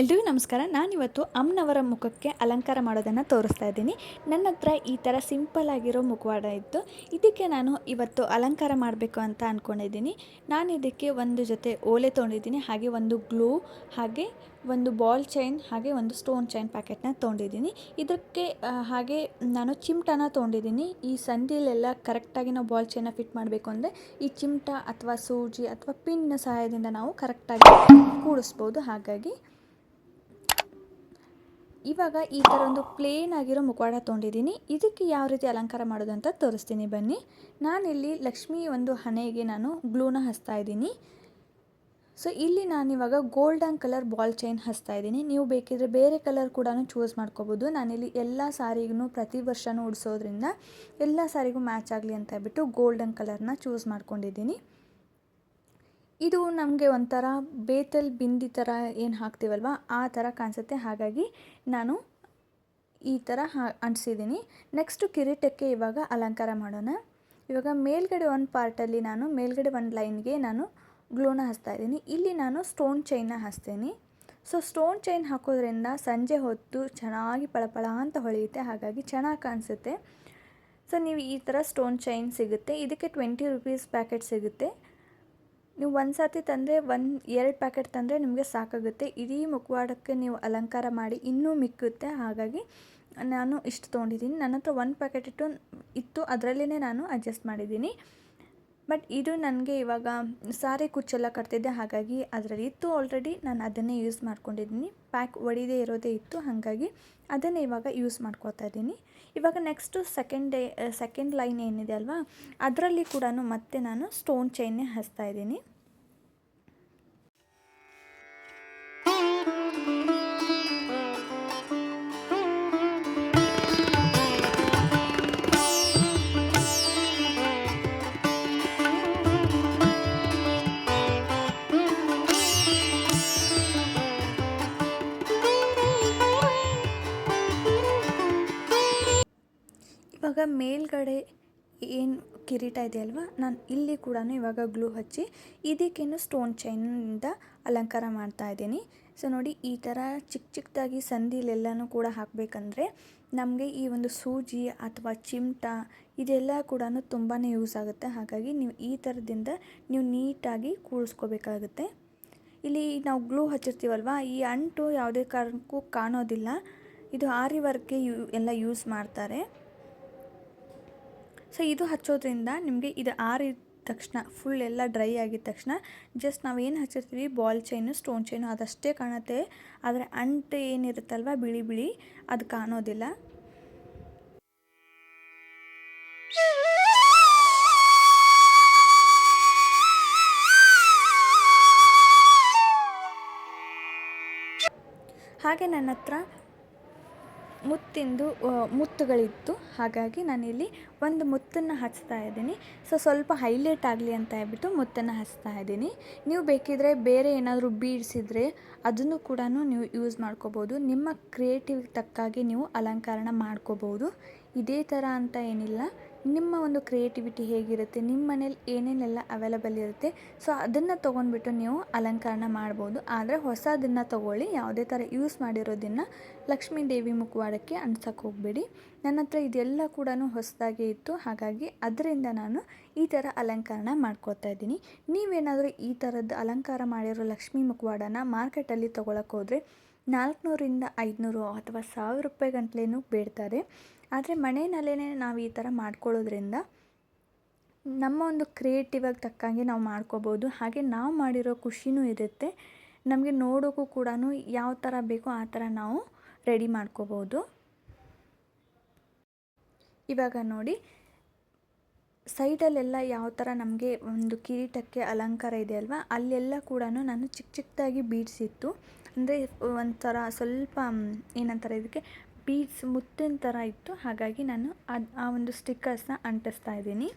ಎಲ್ರಿಗೂ ನಮಸ್ಕಾರ. ನಾನಿವತ್ತು ಅಮ್ಮನವರ ಮುಖಕ್ಕೆ ಅಲಂಕಾರ ಮಾಡೋದನ್ನು ತೋರಿಸ್ತಾ ಇದ್ದೀನಿ. ನನ್ನ ಹತ್ರ ಈ ಥರ ಸಿಂಪಲ್ ಆಗಿರೋ ಮುಖವಾಡ ಇತ್ತು. ಇದಕ್ಕೆ ನಾನು ಇವತ್ತು ಅಲಂಕಾರ ಮಾಡಬೇಕು ಅಂತ ಅಂದ್ಕೊಂಡಿದ್ದೀನಿ ನಾನು ಇದಕ್ಕೆ ಒಂದು ಜೊತೆ ಓಲೆ ತೊಗೊಂಡಿದ್ದೀನಿ. ಹಾಗೆ ಒಂದು ಗ್ಲೂ, ಹಾಗೆ ಒಂದು ಬಾಲ್ ಚೈನ್, ಹಾಗೆ ಒಂದು ಸ್ಟೋನ್ ಚೈನ್ ಪ್ಯಾಕೆಟ್ನ ತೊಗೊಂಡಿದ್ದೀನಿ. ಇದಕ್ಕೆ ಹಾಗೆ ನಾನು ಚಿಮ್ಟನ ತೊಗೊಂಡಿದ್ದೀನಿ. ಈ ಸಂದಿಯಲ್ಲೆಲ್ಲ ಕರೆಕ್ಟಾಗಿ ನಾವು ಬಾಲ್ ಚೈನ ಫಿಟ್ ಮಾಡಬೇಕು ಅಂದರೆ ಈ ಚಿಮ್ಟ ಅಥವಾ ಸೂಜಿ ಅಥವಾ ಪಿನ್ ಸಹಾಯದಿಂದ ನಾವು ಕರೆಕ್ಟಾಗಿ ಕೂಡಿಸ್ಬೋದು. ಹಾಗಾಗಿ ಇವಾಗ ಈ ಥರ ಒಂದು ಪ್ಲೇನ್ ಆಗಿರೋ ಮುಖವಾಡ ತೊಗೊಂಡಿದ್ದೀನಿ. ಇದಕ್ಕೆ ಯಾವ ರೀತಿ ಅಲಂಕಾರ ಮಾಡೋದು ಅಂತ ತೋರಿಸ್ತೀನಿ. ಬನ್ನಿ. ನಾನಿಲ್ಲಿ ಲಕ್ಷ್ಮಿ ಒಂದು ಹಣೆಗೆ ನಾನು ಗ್ಲೂನ ಹಚ್ತಾ ಇದ್ದೀನಿ. ಸೊ ಇಲ್ಲಿ ನಾನಿವಾಗ ಗೋಲ್ಡನ್ ಕಲರ್ ಬಾಲ್ ಚೈನ್ ಹಚ್ತಾ ಇದ್ದೀನಿ. ನೀವು ಬೇಕಿದ್ರೆ ಬೇರೆ ಕಲರ್ ಕೂಡ ಚೂಸ್ ಮಾಡ್ಕೋಬೋದು. ನಾನಿಲ್ಲಿ ಎಲ್ಲ ಸಾರಿಗೂ ಪ್ರತಿ ವರ್ಷವೂ ಉಡಿಸೋದ್ರಿಂದ ಎಲ್ಲ ಸಾರಿಗೂ ಮ್ಯಾಚ್ ಆಗಲಿ ಅಂತ ಹೇಳ್ಬಿಟ್ಟು ಗೋಲ್ಡನ್ ಕಲರ್ನ ಚೂಸ್ ಮಾಡ್ಕೊಂಡಿದ್ದೀನಿ. ಇದು ನಮಗೆ ಒಂಥರ ಬೇತಲ್ ಬಿಂದಿ ಥರ ಏನು ಹಾಕ್ತೀವಲ್ವ? ಆ ಥರ ಕಾಣಿಸುತ್ತೆ. ಹಾಗಾಗಿ ನಾನು ಈ ಥರ ಹಾ, ಅಂಟಿಸಿದ್ದೀನಿ. ನೆಕ್ಸ್ಟು ಕಿರೀಟಕ್ಕೆ ಇವಾಗ ಅಲಂಕಾರ ಮಾಡೋಣ. ಇವಾಗ ಮೇಲ್ಗಡೆ ಒಂದು ಪಾರ್ಟಲ್ಲಿ ನಾನು, ಮೇಲ್ಗಡೆ ಒಂದು ಲೈನ್ಗೆ ನಾನು ಗ್ಲೂನ ಹಚ್ತಾ ಇದ್ದೀನಿ. ಇಲ್ಲಿ ನಾನು ಸ್ಟೋನ್ ಚೈನ್ನ ಹಚ್ತೀನಿ. ಸೊ ಸ್ಟೋನ್ ಚೈನ್ ಹಾಕೋದ್ರಿಂದ ಸಂಜೆ ಹೊತ್ತು ಚೆನ್ನಾಗಿ ಪಳಪಳ ಅಂತ ಹೊಳೆಯುತ್ತೆ. ಹಾಗಾಗಿ ಚೆನ್ನಾಗಿ ಕಾಣಿಸುತ್ತೆ. ಸೊ ನೀವು ಈ ಥರ ಸ್ಟೋನ್ ಚೈನ್ ಸಿಗುತ್ತೆ. ಇದಕ್ಕೆ ಟ್ವೆಂಟಿ ರುಪೀಸ್ ಪ್ಯಾಕೆಟ್ ಸಿಗುತ್ತೆ. ನೀವು ಒಂದು ಸರ್ತಿ ತಂದರೆ, ಒಂದು, ಎರಡು ಪ್ಯಾಕೆಟ್ ತಂದರೆ ನಿಮಗೆ ಸಾಕಾಗುತ್ತೆ. ಇಡೀ ಮುಖವಾಡಕ್ಕೆ ನೀವು ಅಲಂಕಾರ ಮಾಡಿ ಇನ್ನೂ ಮಿಕ್ಕುತ್ತೆ. ಹಾಗಾಗಿ ನಾನು ಇಷ್ಟು ತೊಗೊಂಡಿದ್ದೀನಿ. ನನ್ನ ಹತ್ರ ಒಂದು ಪ್ಯಾಕೆಟ್ ಇಟ್ಟು, ಇತ್ತು. ಅದರಲ್ಲೇ ನಾನು ಅಡ್ಜಸ್ಟ್ ಮಾಡಿದ್ದೀನಿ. ಬಟ್ ಇದು ನನಗೆ ಇವಾಗ ಸಾರಿ ಕುಚ್ಚೆಲ್ಲ ಕಟ್ತಿದ್ದೆ, ಹಾಗಾಗಿ ಅದರಲ್ಲಿ ಇತ್ತು ಆಲ್ರೆಡಿ ನಾನು ಅದನ್ನೇ ಯೂಸ್ ಮಾಡ್ಕೊಂಡಿದ್ದೀನಿ. ಪ್ಯಾಕ್ ಒಡಿದೇ ಇರೋದೇ ಇತ್ತು, ಹಾಗಾಗಿ ಅದನ್ನೇ ಇವಾಗ ಯೂಸ್ ಮಾಡ್ಕೋತಾ ಇದ್ದೀನಿ. ಇವಾಗ next second day second line ಏನಿದೆ ಅಲ್ವಾ, ಅದರಲ್ಲಿ ಕೂಡ ಮತ್ತೆ ನಾನು ಸ್ಟೋನ್ ಚೈನ್ನೇ ಹಚ್ತಾ ಇದ್ದೀನಿ. ಇವಾಗ ಮೇಲ್ಗಡೆ ಏನು ಕಿರೀಟ ಇದೆಯಲ್ವ ನಾನು ಇಲ್ಲಿ ಕೂಡ ಇವಾಗ ಗ್ಲೂ ಹಚ್ಚಿ ಇದಕ್ಕೇನು ಸ್ಟೋನ್ ಚೈನಿಂದ ಅಲಂಕಾರ ಮಾಡ್ತಾ ಇದ್ದೀನಿ. ಸೊ ನೋಡಿ, ಈ ಥರ ಚಿಕ್ಕ ಚಿಕ್ಕದಾಗಿ ಸಂದಿಲೆಲ್ಲನೂ ಕೂಡ ಹಾಕಬೇಕಂದ್ರೆ ನಮಗೆ ಈ ಒಂದು ಸೂಜಿ ಅಥವಾ ಚಿಮಟ ಇದೆಲ್ಲ ಕೂಡ ತುಂಬಾ ಯೂಸ್ ಆಗುತ್ತೆ. ಹಾಗಾಗಿ ನೀವು ಈ ಥರದಿಂದ ನೀವು ನೀಟಾಗಿ ಕೂಡಿಸ್ಕೋಬೇಕಾಗುತ್ತೆ ಇಲ್ಲಿ ನಾವು ಗ್ಲೂ ಹಚ್ಚಿರ್ತೀವಲ್ವ? ಈ ಅಂಟು ಯಾವುದೇ ಕಾರಣಕ್ಕೂ ಕಾಣೋದಿಲ್ಲ. ಇದು ಆರಿ ವರ್ಕ್ಗೆ ಯೂ, ಎಲ್ಲ ಯೂಸ್ ಮಾಡ್ತಾರೆ. ಸೊ ಇದು ಹಚ್ಚೋದ್ರಿಂದ ನಿಮಗೆ ಇದು ಆರಿದ ತಕ್ಷಣ ಫುಲ್ ಎಲ್ಲ ಡ್ರೈ ಆಗಿದ ತಕ್ಷಣ ಜಸ್ಟ್ ನಾವು ಏನು ಹಚ್ಚಿರ್ತೀವಿ ಬಾಲ್ ಚೈನು ಸ್ಟೋನ್ ಚೈನು ಅದಷ್ಟೇ ಕಾಣುತ್ತೆ. ಆದರೆ ಅಂಟು ಏನಿರುತ್ತಲ್ವ, ಬಿಳಿ ಬಿಳಿ, ಅದು ಕಾಣೋದಿಲ್ಲ. ಹಾಗೆ ನನ್ನ ಹತ್ರ ಮುತ್ತಿಂದು ಮುತ್ತುಗಳಿತ್ತು. ಹಾಗಾಗಿ ನಾನಿಲ್ಲಿ ಒಂದು ಮುತ್ತನ್ನು ಹಚ್ತಾ ಇದ್ದೀನಿ. ಸೊ, ಸ್ವಲ್ಪ ಹೈಲೈಟ್ ಆಗಲಿ ಅಂತ ಹೇಳ್ಬಿಟ್ಟು ಮುತ್ತನ್ನು ಹಚ್ತಾ ಇದ್ದೀನಿ. ನೀವು ಬೇಕಿದ್ರೆ ಬೇರೆ ಏನಾದರೂ ಬೀಡ್ಸ್ ಅದನ್ನು ಕೂಡ ನೀವು ಯೂಸ್ ಮಾಡ್ಕೋಬೋದು. ನಿಮ್ಮ ಕ್ರಿಯೇಟಿವ್ ತಕ್ಕಾಗಿ ನೀವು ಅಲಂಕರಣ ಮಾಡ್ಕೋಬೋದು. ಇದೇ ಥರ ಅಂತ ಏನಿಲ್ಲ. ನಿಮ್ಮ ಒಂದು ಕ್ರಿಯೇಟಿವಿಟಿ ಹೇಗಿರುತ್ತೆ, ನಿಮ್ಮ ಮನೇಲಿ ಏನೇನೆಲ್ಲ ಅವೈಲಬಲ್ ಇರುತ್ತೆ ಸೊ ಅದನ್ನು ತೊಗೊಂಡ್ಬಿಟ್ಟು ನೀವು ಅಲಂಕರಣ ಮಾಡ್ಬೋದು. ಆದರೆ ಹೊಸದನ್ನು ತೊಗೊಳ್ಳಿ, ಯಾವುದೇ ಥರ ಯೂಸ್ ಮಾಡಿರೋದನ್ನು ಲಕ್ಷ್ಮೀ ದೇವಿ ಮುಖವಾಡಕ್ಕೆ ಅನ್ಸಕ್ಕೆ ಹೋಗಬೇಡಿ. ನನ್ನ ಹತ್ರ ಇದೆಲ್ಲ ಕೂಡ ಹೊಸದಾಗಿ ಇತ್ತು, ಹಾಗಾಗಿ ಅದರಿಂದ ನಾನು ಈ ಥರ ಅಲಂಕರಣ ಮಾಡ್ಕೋತಾ ಇದ್ದೀನಿ. ನೀವೇನಾದರೂ ಈ ಥರದ್ದು ಅಲಂಕಾರ ಮಾಡಿರೋ ಲಕ್ಷ್ಮೀ ಮುಖವಾಡನ ಮಾರ್ಕೆಟಲ್ಲಿ ತೊಗೊಳಕ್ಕೆ ಹೋದರೆ ನಾಲ್ಕುನೂರಿಂದ ಐದುನೂರು ಅಥವಾ ಸಾವಿರ ರೂಪಾಯಿ ಗಂಟ್ಲೇನೂ ಬೇಡ್ತಾರೆ. ಆದರೆ ಮನೆಯಲ್ಲೇ ನಾವು ಈ ಥರ ಮಾಡ್ಕೊಳ್ಳೋದ್ರಿಂದ ನಮ್ಮ ಒಂದು ಕ್ರಿಯೇಟಿವ್ ಆಗಿ ತಕ್ಕಂಗೆ ನಾವು ಮಾಡ್ಕೋಬೋದು. ಹಾಗೆ ನಾವು ಮಾಡಿರೋ ಖುಷಿನೂ ಇರುತ್ತೆ. ನಮಗೆ ನೋಡೋಕ್ಕೂ ಕೂಡ ಯಾವ ಥರ ಬೇಕೋ ಆ ಥರ ನಾವು ರೆಡಿ ಮಾಡ್ಕೋಬೋದು. ಇವಾಗ ನೋಡಿ, ಸೈಡಲ್ಲೆಲ್ಲ ಯಾವ ಥರ ನಮಗೆ ಒಂದು ಕಿರೀಟಕ್ಕೆ ಅಲಂಕಾರ ಇದೆ ಅಲ್ವಾ? ಅಲ್ಲೆಲ್ಲ ಕೂಡ ನಾನು ಚಿಕ್ಕ ಚಿಕ್ಕದಾಗಿ ಬೀಡ್ಸ್ ಇತ್ತು ಅಂದರೆ ಒಂಥರ ಸ್ವಲ್ಪ, ಏನಂತಾರೆ ಇದಕ್ಕೆ ಬೀಡ್ಸ್ ಮುತ್ತಿನ ಥರ ಇತ್ತು. ಹಾಗಾಗಿ ನಾನು ಅದು ಆ ಒಂದು ಸ್ಟಿಕ್ಕರ್ಸ್ನ ಅಂಟಿಸ್ತಾ ಇದ್ದೀನಿ.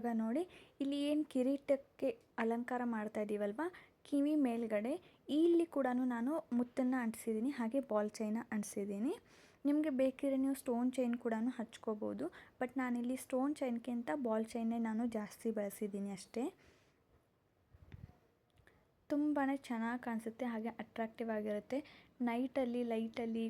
ಇವಾಗ ನೋಡಿ, ಇಲ್ಲಿ ಏನು ಕಿರೀಟಕ್ಕೆ ಅಲಂಕಾರ ಮಾಡ್ತಾ ಇದ್ದೀವಲ್ವ ಕಿವಿ ಮೇಲ್ಗಡೆ. ಇಲ್ಲಿ ಕೂಡ ನಾನು ಮುತ್ತನ್ನು ಅಂಟಿಸಿದ್ದೀನಿ, ಹಾಗೆ ಬಾಲ್ ಚೈನ ಅಂಟಿಸಿದ್ದೀನಿ. ನಿಮಗೆ ಬೇಕಿದ್ರೆ ನೀವು ಸ್ಟೋನ್ ಚೈನ್ ಕೂಡ ಹಚ್ಕೋಬೋದು. ಬಟ್ ನಾನಿಲ್ಲಿ ಸ್ಟೋನ್ ಚೈನ್ಗಿಂತ ಬಾಲ್ ಚೈನೇ ನಾನು ಜಾಸ್ತಿ ಬಳಸಿದ್ದೀನಿ ಅಷ್ಟೇ. ತುಂಬಾ ಚೆನ್ನಾಗಿ ಕಾಣಿಸುತ್ತೆ, ಹಾಗೆ ಅಟ್ರಾಕ್ಟಿವ್ ಆಗಿರುತ್ತೆ. ನೈಟಲ್ಲಿ ಲೈಟಲ್ಲಿ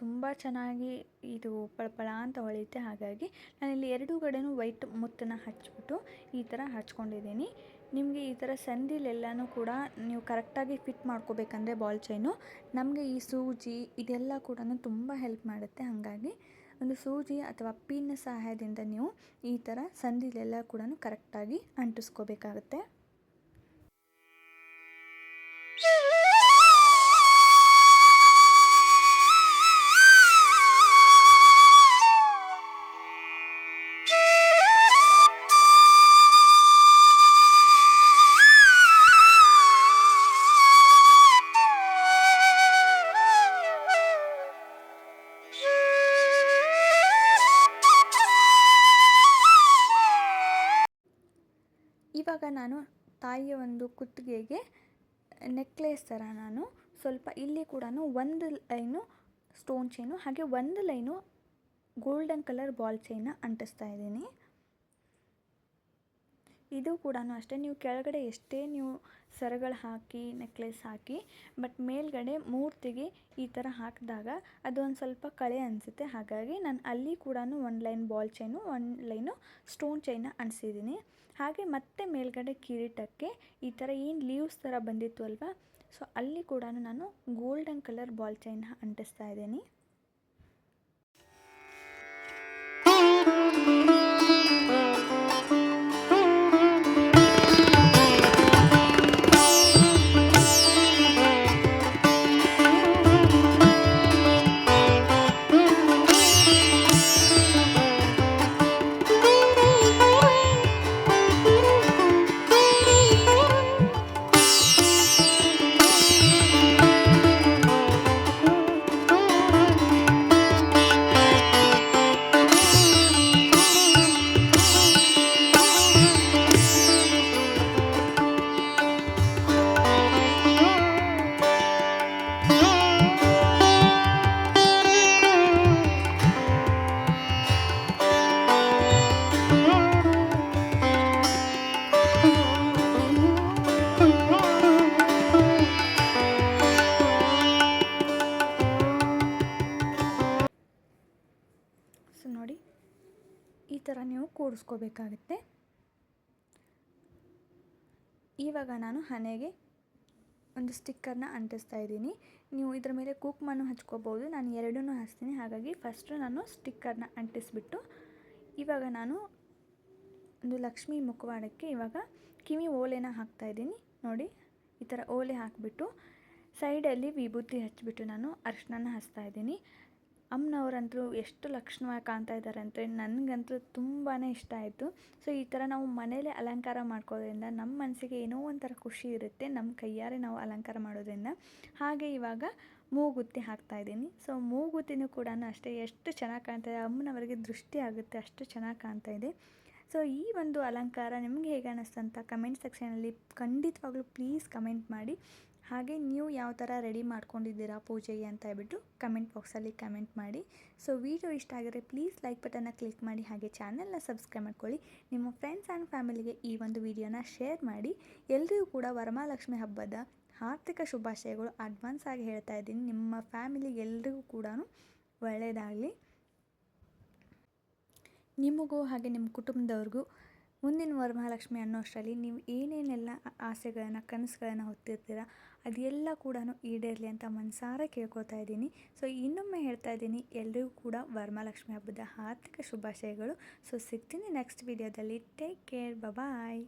ತುಂಬ ಚೆನ್ನಾಗಿ ಇದು ಪಳಪಳ ಅಂತ ಹೊಳೆಯುತ್ತೆ. ಹಾಗಾಗಿ ನಾನಿಲ್ಲಿ ಎರಡೂ ಕಡೆನೂ ವೈಟ್ ಮುತ್ತನ್ನು ಹಚ್ಚಿಬಿಟ್ಟು ಈ ಥರ ಹಚ್ಕೊಂಡಿದ್ದೀನಿ. ನಿಮಗೆ ಈ ಥರ ಸಂದಿಲೆಲ್ಲನೂ ಕೂಡ ನೀವು ಕರೆಕ್ಟಾಗಿ ಫಿಟ್ ಮಾಡ್ಕೋಬೇಕಂದ್ರೆ ಬಾಲ್ ಚೈನು. ನಮಗೆ ಈ ಸೂಜಿ ಇದೆಲ್ಲ ಕೂಡ ತುಂಬ ಹೆಲ್ಪ್ ಮಾಡುತ್ತೆ. ಹಾಗಾಗಿ ಒಂದು ಸೂಜಿ ಅಥವಾ ಪಿನ್ ಸಹಾಯದಿಂದ ನೀವು ಈ ಥರ ಸಂದಿಲೆಲ್ಲ ಕೂಡ ಕರೆಕ್ಟಾಗಿ ಅಂಟಿಸ್ಕೋಬೇಕಾಗುತ್ತೆ. ಇವಾಗ ನಾನು ತಾಯಿಯ ಒಂದು ಕುತ್ತಿಗೆಗೆ ನೆಕ್ಲೇಸ್ ಥರ ನಾನು ಸ್ವಲ್ಪ ಇಲ್ಲಿ ಕೂಡ ಒಂದು ಲೈನು ಸ್ಟೋನ್ ಚೈನು ಹಾಗೆ ಒಂದು ಲೈನು ಗೋಲ್ಡನ್ ಕಲರ್ ಬಾಲ್ ಚೈನ ಅಂಟಿಸ್ತಾ ಇದ್ದೀನಿ. ಇದು ಕೂಡ ಅಷ್ಟೇ, ನೀವು ಕೆಳಗಡೆ ಎಷ್ಟೇ ನೀವು ಸರಗಳು ಹಾಕಿ ನೆಕ್ಲೆಸ್ ಹಾಕಿ ಬಟ್ ಮೇಲ್ಗಡೆ ಮೂರ್ತಿಗೆ ಈ ಥರ ಹಾಕಿದಾಗ ಅದು ಒಂದು ಸ್ವಲ್ಪ ಕಳೆ ಅನಿಸುತ್ತೆ. ಹಾಗಾಗಿ ನಾನು ಅಲ್ಲಿ ಕೂಡ ಒಂದು ಲೈನ್ ಬಾಲ್ ಚೈನು ಒಂದು ಲೈನು ಸ್ಟೋನ್ ಚೈನ ಅಂಟಿಸಿದ್ದೀನಿ ಹಾಗೆ ಮತ್ತೆ ಮೇಲ್ಗಡೆ ಕಿರೀಟಕ್ಕೆ ಈ ಥರ ಏನು ಲೀವ್ಸ್ ಥರ ಬಂದಿತ್ತು ಅಲ್ವಾ? ಸೊ ಅಲ್ಲಿ ಕೂಡ ನಾನು ಗೋಲ್ಡನ್ ಕಲರ್ ಬಾಲ್ ಚೈನ್ ಅಂಟಿಸ್ತಾ ಇದ್ದೀನಿ. ನೀವು ಕೂಡಿಸ್ಕೋಬೇಕಾಗತ್ತೆ. ಇವಾಗ ನಾನು ಹಣೆಗೆ ಒಂದು ಸ್ಟಿಕ್ಕರ್ನ ಅಂಟಿಸ್ತಾ ಇದ್ದೀನಿ. ನೀವು ಇದರ ಮೇಲೆ ಕುಕ್ಮನ್ನು ಹಚ್ಕೋಬೋದು. ನಾನು ಎರಡೂ ಹಚ್ತೀನಿ. ಹಾಗಾಗಿ ಫಸ್ಟು ನಾನು ಸ್ಟಿಕ್ಕರ್ನ ಅಂಟಿಸ್ಬಿಟ್ಟು, ಇವಾಗ ನಾನು ಒಂದು ಲಕ್ಷ್ಮಿ ಮುಖವಾಡಕ್ಕೆ ಇವಾಗ ಕಿವಿ ಓಲೆನ ಹಾಕ್ತಾಯಿದ್ದೀನಿ ನೋಡಿ, ಈ ಥರ ಓಲೆ ಹಾಕಿಬಿಟ್ಟು ಸೈಡಲ್ಲಿ ವಿಭೂತಿ ಹಚ್ಚಿಬಿಟ್ಟು ನಾನು ಅರ್ಶಿನ ಹಚ್ತಾ ಇದ್ದೀನಿ. ಅಮ್ಮನವ್ರಂತೂ ಎಷ್ಟು ಲಕ್ಷಣವಾಗಿ ಕಾಣ್ತಾ ಇದ್ದಾರೆ ಅಂತ ನನಗಂತೂ ತುಂಬಾ ಇಷ್ಟ ಆಯಿತು. ಸೊ, ಈ ಥರ ನಾವು ಮನೇಲೆ ಅಲಂಕಾರ ಮಾಡ್ಕೋದ್ರಿಂದ ನಮ್ಮ ಮನಸ್ಸಿಗೆ ಏನೋ ಒಂಥರ ಖುಷಿ ಇರುತ್ತೆ, ನಮ್ಮ ಕೈಯಾರೆ ನಾವು ಅಲಂಕಾರ ಮಾಡೋದ್ರಿಂದ. ಹಾಗೆ ಇವಾಗ ಮೂಗುತ್ತಿ ಹಾಕ್ತಾ ಇದ್ದೀನಿ. ಸೊ, ಮೂಗುತ್ತಿನೂ ಕೂಡ ಅಷ್ಟೇ ಎಷ್ಟು ಚೆನ್ನಾಗಿ ಕಾಣ್ತಾ ಇದೆ, ಅಮ್ಮನವರಿಗೆ ದೃಷ್ಟಿ ಆಗುತ್ತೆ, ಅಷ್ಟು ಚೆನ್ನಾಗಿ ಕಾಣ್ತಾ ಇದೆ. ಸೊ, ಈ ಒಂದು ಅಲಂಕಾರ ನಿಮಗೆ ಹೇಗೆ ಅನ್ನಿಸ್ತಂತ ಕಮೆಂಟ್ ಸೆಕ್ಷನಲ್ಲಿ ಖಂಡಿತವಾಗ್ಲೂ ಪ್ಲೀಸ್ ಕಮೆಂಟ್ ಮಾಡಿ. ಹಾಗೆ ನೀವು ಯಾವ ಥರ ರೆಡಿ ಮಾಡ್ಕೊಂಡಿದ್ದೀರಾ ಪೂಜೆಗೆ ಅಂತ ಹೇಳ್ಬಿಟ್ಟು ಕಮೆಂಟ್ ಬಾಕ್ಸಲ್ಲಿ ಕಮೆಂಟ್ ಮಾಡಿ. ಸೊ ವಿಡಿಯೋ ಇಷ್ಟ ಆಗಿದ್ರೆ ಪ್ಲೀಸ್ ಲೈಕ್ ಬಟನ್ನ ಕ್ಲಿಕ್ ಮಾಡಿ, ಹಾಗೆ ಚಾನಲ್ನ ಸಬ್ಸ್ಕ್ರೈಬ್ ಮಾಡ್ಕೊಳ್ಳಿ. ನಿಮ್ಮ ಫ್ರೆಂಡ್ಸ್ ಆ್ಯಂಡ್ ಫ್ಯಾಮಿಲಿಗೆ ಈ ಒಂದು ವಿಡಿಯೋನ ಶೇರ್ ಮಾಡಿ. ಎಲ್ಲರಿಗೂ ಕೂಡ ವರಮಹಾಲಕ್ಷ್ಮಿ ಹಬ್ಬದ ಆರ್ಥಿಕ ಶುಭಾಶಯಗಳು ಅಡ್ವಾನ್ಸ್ ಆಗಿ ಹೇಳ್ತಾ ಇದ್ದೀನಿ. ನಿಮ್ಮ ಫ್ಯಾಮಿಲಿ ಎಲ್ರಿಗೂ ಕೂಡ ಒಳ್ಳೆಯದಾಗಲಿ ನಿಮಗೂ ಹಾಗೆ ನಿಮ್ಮ ಕುಟುಂಬದವ್ರಿಗೂ ಮುಂದಿನ ವರಮಹಾಲಕ್ಷ್ಮಿ ಅನ್ನೋ ಅಷ್ಟರಲ್ಲಿ ನೀವು ಏನೇನೆಲ್ಲ ಆಸೆಗಳನ್ನು ಕನಸುಗಳನ್ನು ಹೊತ್ತಿರ್ತೀರ ಅದೆಲ್ಲ ಕೂಡ ಈಡೇರಲಿ ಅಂತ ಮನಸಾರ ಕೇಳ್ಕೊತಾ ಇದ್ದೀನಿ. ಸೊ ಇನ್ನೊಮ್ಮೆ ಹೇಳ್ತಾ ಇದ್ದೀನಿ ಎಲ್ಲರಿಗೂ ಕೂಡ ವರಮಹಾಲಕ್ಷ್ಮಿ ಹಬ್ಬದ ಹಾರ್ದಿಕ ಶುಭಾಶಯಗಳು. ಸೊ ಸಿಗ್ತೀನಿ ನೆಕ್ಸ್ಟ್ ವಿಡಿಯೋದಲ್ಲಿ ಟೇಕ್ ಕೇರ್ ಬಾಯ್